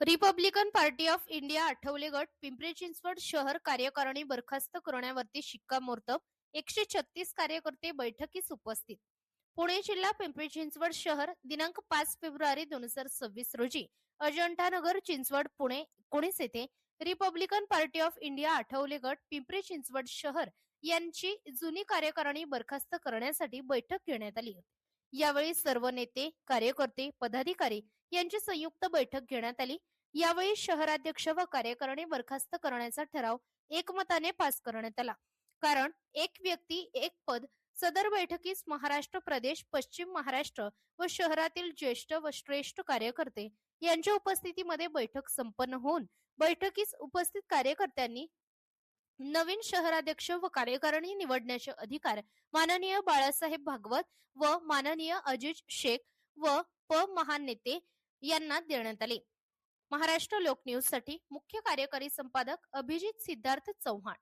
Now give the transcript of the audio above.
Republican Party of India Athawale गट पिंपरी चिंचवड शहर कार्यकारिणी बरखास्त करण्यावरती शिक्कामोर्तब एकशे छत्तीस कार्यकर्ते बैठकीस उपस्थित. पुणे जिल्हा पिंपरी चिंचवड शहर दिनांक पाच फेब्रुवारी दोन हजार सव्वीस रोजी अजंठानगर चिंचवड पुणे एकोणीस येथे Republican Party of India Athawale गट पिंपरी चिंचवड शहर यांची जुनी कार्यकारिणी बरखास्त करण्यासाठी बैठक घेण्यात आली यावेळी सर्व नेते कार्यकर्ते पदाधिकारी यांची संयुक्त बैठक घेण्यात आली. यावेळी शहराध्यक्ष व कार्यकारिणी बरखास्त करण्याचा ठराव एकमताने पास करण्यात आला. कारण एक व्यक्ती एक पद सदर बैठकीस महाराष्ट्र प्रदेश पश्चिम महाराष्ट्र व शहरातील ज्येष्ठ व श्रेष्ठ कार्यकर्ते यांच्या उपस्थितीमध्ये बैठक संपन्न होऊन बैठकीस उपस्थित कार्यकर्त्यांनी नवीन शहराध्यक्ष व कार्यकारिणी निवडण्याचे अधिकार माननीय बाळासाहेब भागवत व माननीय अजित शेख व प महान नेते यांना देण्यात आले. महाराष्ट्र लोक न्यूजसाठी मुख्य कार्यकारी संपादक अभिजित सिद्धार्थ चव्हाण.